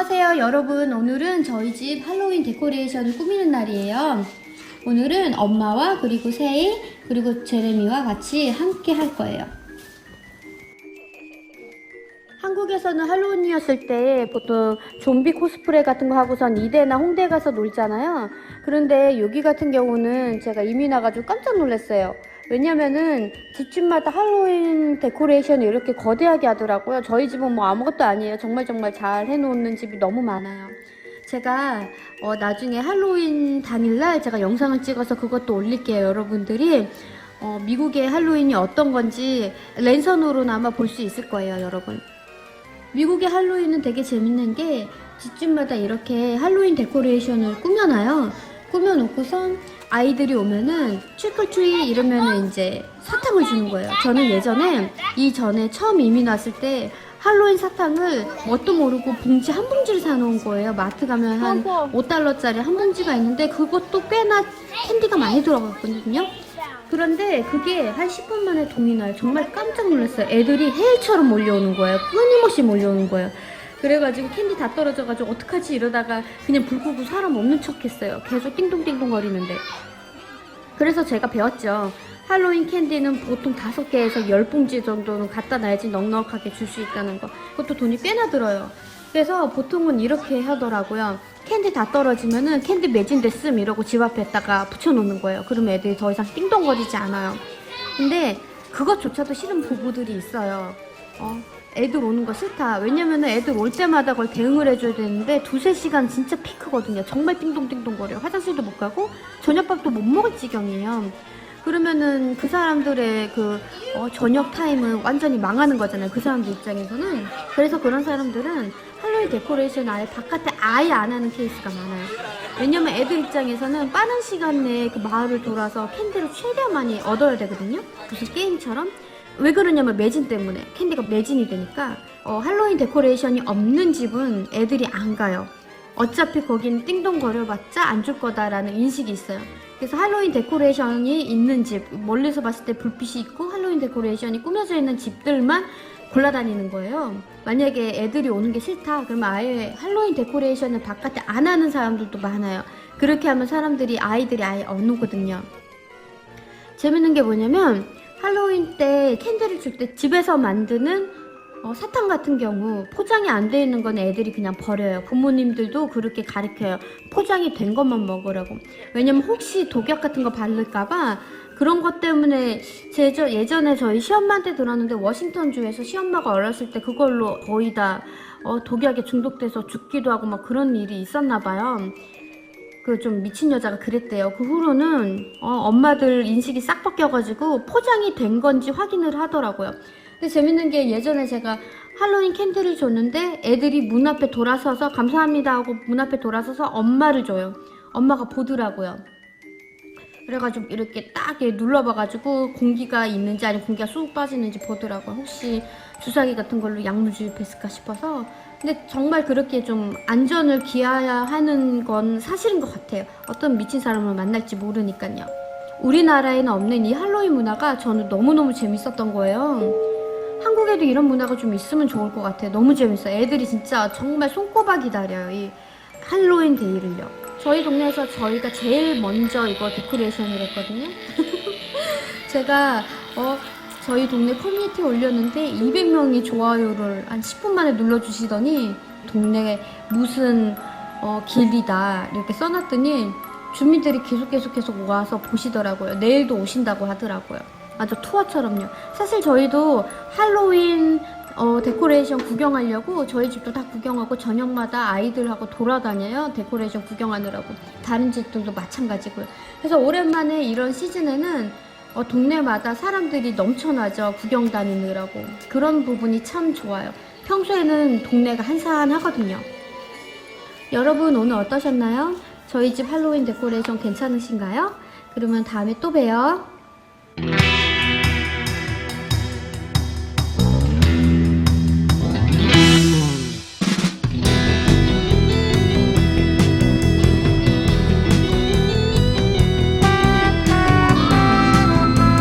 안녕하세요 여러분. 오늘은 저희 집 할로윈 데코레이션을 꾸미는 날이에요. 오늘은 엄마와 그리고 세이 그리고 제레미와 같이 함께 할 거예요. 한국에서는 할로윈이었을 때 보통 좀비 코스프레 같은 거 하고선 이대나 홍대 가서 놀잖아요. 그런데 여기 같은 경우는 제가 이미 나가지고 깜짝 놀랐어요 왜냐면은 집집마다 할로윈 데코레이션을 이렇게 거대하게 하더라고요. 저희 집은 뭐 아무것도 아니에요. 정말 정말 잘 해놓는 집이 너무 많아요. 제가 어, 나중에 할로윈 당일날 제가 영상을 찍어서 그것도 올릴게요. 여러분들이 어, 미국의 할로윈이 어떤 건지 랜선으로나마 볼 수 있을 거예요. 여러분. 미국의 할로윈은 되게 재밌는 게 집집마다 이렇게 할로윈 데코레이션을 꾸며놔요. 꾸며놓고선 아이들이 오면은 트리클트리 이러면은 이제 사탕을 주는 거예요. 저는 예전에 이 전에 처음 이민 왔을 때 할로윈 사탕을 뭣도 모르고 봉지 한 봉지를 사놓은 거예요. 마트 가면 한 5달러짜리 한 봉지가 있는데 그것도 꽤나 캔디가 많이 들어갔거든요. 그런데 그게 한 10분 만에 동이 나요. 정말 깜짝 놀랐어요. 애들이 해일처럼 몰려오는 거예요. 끊임없이 몰려오는 거예요. 그래가지고 캔디 다 떨어져가지고 어떡하지 이러다가 그냥 불 끄고 사람 없는 척 했어요. 계속 띵동띵동 거리는데. 그래서 제가 배웠죠. 할로윈 캔디는 보통 다섯 개에서 열 봉지 정도는 갖다 놔야지 넉넉하게 줄 수 있다는 거. 그것도 돈이 꽤나 들어요. 그래서 보통은 이렇게 하더라고요. 캔디 다 떨어지면은 캔디 매진됐음 이러고 집 앞에다가 붙여놓는 거예요. 그러면 애들이 더 이상 띵동거리지 않아요. 근데 그것조차도 싫은 부부들이 있어요. 어, 애들 오는 거 싫다. 왜냐면은 애들 올 때마다 그걸 대응을 해줘야 되는데 두세 시간 진짜 피크거든요. 정말 띵동띵동 거려요. 화장실도 못 가고 저녁밥도 못 먹을 지경이에요. 그러면은 그 사람들의 그 어, 저녁 타임은 완전히 망하는 거잖아요. 그 사람들 입장에서는. 그래서 그런 사람들은 할로윈 데코레이션 아예 바깥에 아예 안 하는 케이스가 많아요. 왜냐면 애들 입장에서는 빠른 시간 내에 그 마을을 돌아서 캔디를 최대한 많이 얻어야 되거든요. 무슨 게임처럼. 왜 그러냐면 매진 때문에 캔디가 매진이 되니까 어, 할로윈 데코레이션이 없는 집은 애들이 안 가요. 어차피 거긴 띵동거려봤자 안 줄 거다라는 인식이 있어요. 그래서 할로윈 데코레이션이 있는 집, 멀리서 봤을 때 불빛이 있고 할로윈 데코레이션이 꾸며져 있는 집들만 골라다니는 거예요. 만약에 애들이 오는 게 싫다, 그러면 아예 할로윈 데코레이션을 바깥에 안 하는 사람들도 많아요. 그렇게 하면 사람들이, 아이들이 아예 안 오거든요. 재밌는 게 뭐냐면, 할로윈 때 캔디를 줄때 집에서 만드는 어, 사탕 같은 경우 포장이 안 돼 있는 건 애들이 그냥 버려요. 부모님들도 그렇게 가르쳐요. 포장이 된 것만 먹으라고. 왜냐면 혹시 독약 같은 거 바를까봐 그런 것 때문에 제저 예전에 저희 시엄마한테 들었는데 워싱턴주에서 시엄마가 어렸을 때 그걸로 거의 다 어, 독약에 중독돼서 죽기도 하고 막 그런 일이 있었나 봐요. 그 좀 미친 여자가 그랬대요. 그 후로는 어, 엄마들 인식이 싹 바뀌어가지고 포장이 된 건지 확인을 하더라고요. 근데 재밌는 게 예전에 제가 할로윈 캔디를 줬는데 애들이 문 앞에 돌아서서 감사합니다 하고 문 앞에 돌아서서 엄마를 줘요. 엄마가 보더라고요. 그래가지고 이렇게 딱 눌러봐가지고 공기가 있는지 아니면 공기가 쑥 빠지는지 보더라고요. 혹시 주사기 같은 걸로 약물 주입했을까 싶어서. 근데 정말 그렇게 좀 안전을 기하하는 건 사실인 것 같아요. 어떤 미친 사람을 만날지 모르니까요. 우리나라에는 없는 이 할로윈 문화가 저는 너무너무 재밌었던 거예요. 한국에도 이런 문화가 좀 있으면 좋을 것 같아요. 너무 재밌어요. 애들이 진짜 정말 손꼽아 기다려요. 이 할로윈 데이를요. 저희 동네에서 저희가 제일 먼저 이거 데코레이션을 했거든요. 제가 어 저희 동네 커뮤니티에 올렸는데 200명이 좋아요를 한 10분 만에 눌러주시더니 동네에 무슨 어, 길이다 이렇게 써놨더니 주민들이 계속 계속 계속 와서 보시더라고요. 내일도 오신다고 하더라고요. 아주 투어처럼요. 사실 저희도 할로윈 어, 데코레이션 구경하려고 저희 집도 다 구경하고 저녁마다 아이들하고 돌아다녀요. 데코레이션 구경하느라고. 다른 집들도 마찬가지고요. 그래서 오랜만에 이런 시즌에는 어, 동네마다 사람들이 넘쳐나죠. 구경 다니느라고. 그런 부분이 참 좋아요. 평소에는 동네가 한산하거든요. 여러분 오늘 어떠셨나요? 저희 집 할로윈 데코레이션 괜찮으신가요? 그러면 다음에 또 봬요.